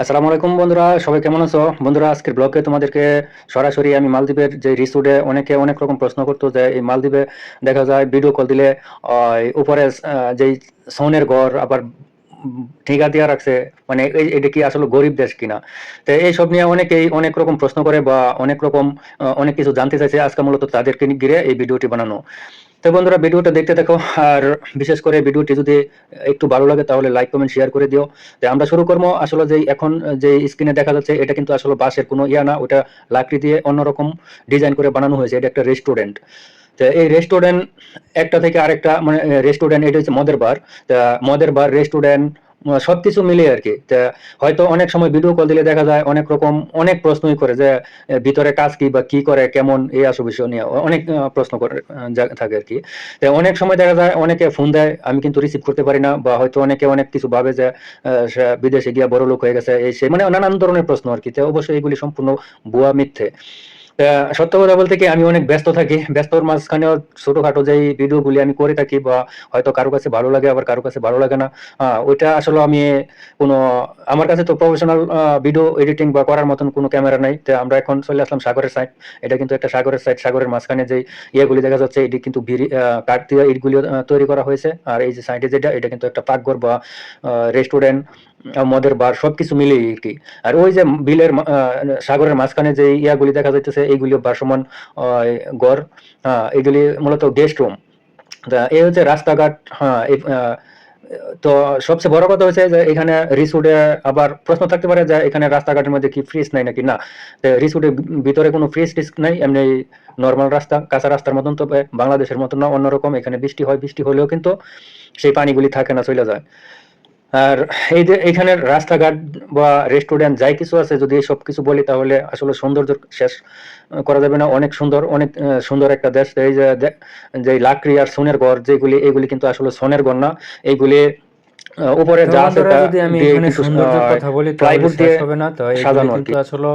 আসসালামু আলাইকুম বন্ধুরা, সবাই কেমন আছো? বন্ধুরা, আজকের ব্লগে তোমাদেরকে সরাসরি আমি মালদ্বীপের যে রিসোর্টে অনেকে অনেক রকম প্রশ্ন করতো যে এই মালদ্বীপে দেখা যায় ভিডিও কল দিলে উপরে যেই সোনের ঘর আবার ঠিকা দিয়া রাখছে মানে এটা কি আসলে গরিব দেশ কিনা? তো এইসব নিয়ে অনেকেই অনেক রকম প্রশ্ন করে বা অনেক রকম অনেক কিছু জানতে চাইছে। আজকে মূলত তাদেরকে ঘিরে এই ভিডিওটি বানানো। তো বন্ধুরা ভিডিওটা দেখতে থাকো, আর বিশেষ করে ভিডিওটি যদি একটু ভালো লাগে তাহলে লাইক কমেন্ট শেয়ার করে দিও। তো আমরা শুরু করব, আসলে যে এখন যে স্ক্রিনে দেখা যাচ্ছে, এটা কিন্তু আসলে বাসের কোনো ইয়া না, ওটা লাকড়ি দিয়ে অন্যরকম ডিজাইন করে বানানো হয়েছে, এটা একটা রেস্টুরেন্ট তো এই রেস্টুরেন্ট একটা থেকে আরেকটা মানে রেস্টুরেন্ট এটা হচ্ছে মদের বার মদের বার রেস্টুরেন্ট সবকিছু মিলিয়ে আর কি হয়তো অনেক সময় ভিডিও কল দিলে দেখা যায় অনেক রকম অনেক প্রশ্নই করে যে ভিতরে কাজ কি বা কি করে, কেমন, এই আসো বিষয় নিয়ে অনেক প্রশ্ন করে থাকে আর কি অনেক সময় দেখা যায় অনেকে ফোন দেয়, আমি কিন্তু রিসিভ করতে পারি না বা হয়তো অনেকে অনেক কিছু ভাবে যে বিদেশে গিয়া বড় লোক হয়ে গেছে, এই সে মানে নানান ধরনের প্রশ্ন আর কি অবশ্যই এগুলি সম্পূর্ণ ভুয়া মিথ্যে। সত্য কথা বলতে কি, আমি অনেক ব্যস্ত থাকি। ব্যস্তর মাঝখানেও ছোটখাটো যেই ভিডিওগুলি আমি করে থাকি বা হয়তো কারও কাছে ভালো লাগে, আবার কারও কাছে ভালো লাগে না ওইটা আসলে আমি কোনো, আমার কাছে তো প্রফেশনাল ভিডিও এডিটিং বা করার মতন কোনো ক্যামেরা নাই। তো আমরা এখন চলে আসলাম সাগরের সাইড এটা কিন্তু একটা সাগরের সাইড সাগরের মাঝখানে যে ইয়েগুলি দেখা যাচ্ছে, এটি কিন্তু কাঠ দিয়ে ইটগুলি তৈরি করা হয়েছে। আর এই যে সাইডে যেটা, এটা কিন্তু একটা পাকঘর বা রেস্টুরেন্ট মদের বার, সবকিছু আর কি। আর ওই যে বিলের সাগরের মাঝখানে যে ইয়াগুলি দেখা যাইতেছে, এইগুলি বাসমান গড় হ্যাঁ এগুলি মূলত গেস্ট রুম এই হচ্ছে রাস্তাঘাট হ্যাঁ তো সবচেয়ে বড় কথা হচ্ছে যে এখানে রিসোর্টে আবার প্রশ্ন থাকতে পারে যে এখানে রাস্তাঘাটের মধ্যে কি ফ্রিজ নাই নাকি? না রিসোর্টের ভিতরে কোনো ফ্রিজ টিস নাই, এমনি নর্মাল রাস্তা, কাঁচা রাস্তার মতন তো বাংলাদেশের মতন না, অন্যরকম, এখানে বৃষ্টি হয়, বৃষ্টি হলেও কিন্তু সেই পানিগুলি থাকে না চলে যায়। আর এই যে এখানের রাস্তাঘাট বা রেস্টুরেন্ট যাই কিছু আছে যদি সব কিছু বলি তাহলে আসলে সৌন্দর্য শেষ করা যাবে না। অনেক সুন্দর অনেক সুন্দর একটা দেশ। এই যে লাকড়ি আর সোনের ঘর যেগুলি এগুলি কিন্তু আসলে সোনের ঘর না। এইগুলি উপরে যা আছে যদি আমি এখানে সৌন্দর্যের কথা বলি তাহলে দিয়ে হবে না। তো সাজানো কিন্তু আসলে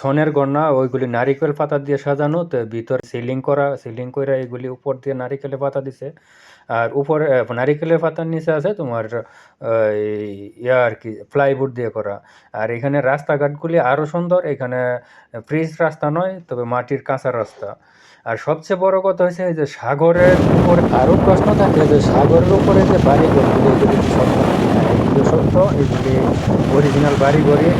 সনের গন্না ওইগুলি নারিকেল পাতা দিয়ে সাজানো। তো ভিতর সিলিং করা সিলিং করে এগুলি উপর দিয়ে নারিকেলের পাতা দিছে। আর উপরে নারিকেলের পাতার নিচে আছে তোমার ইয়া আর কি প্লাইউড দিয়ে করা। আর এখানে রাস্তাঘাটগুলি আরও সুন্দর, এখানে ফ্রিজ রাস্তা নয়, তবে মাটির কাঁচা রাস্তা। আর সবচেয়ে বড় কথা হচ্ছে যে সাগরের উপর আরও প্রশ্ন থাকে যে সাগরের উপরে যে বাড়িঘরগুলো এগুলি সত্য এগুলো সত্য? এগুলি অরিজিনাল বাড়িঘরই।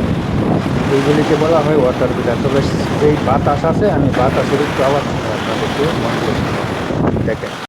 এইগুলিকে বলা হয় ওয়াটার বিলার তবে যেই বাতাস আছে, আমি বাতাসের একটু আওয়াজ দেখেন।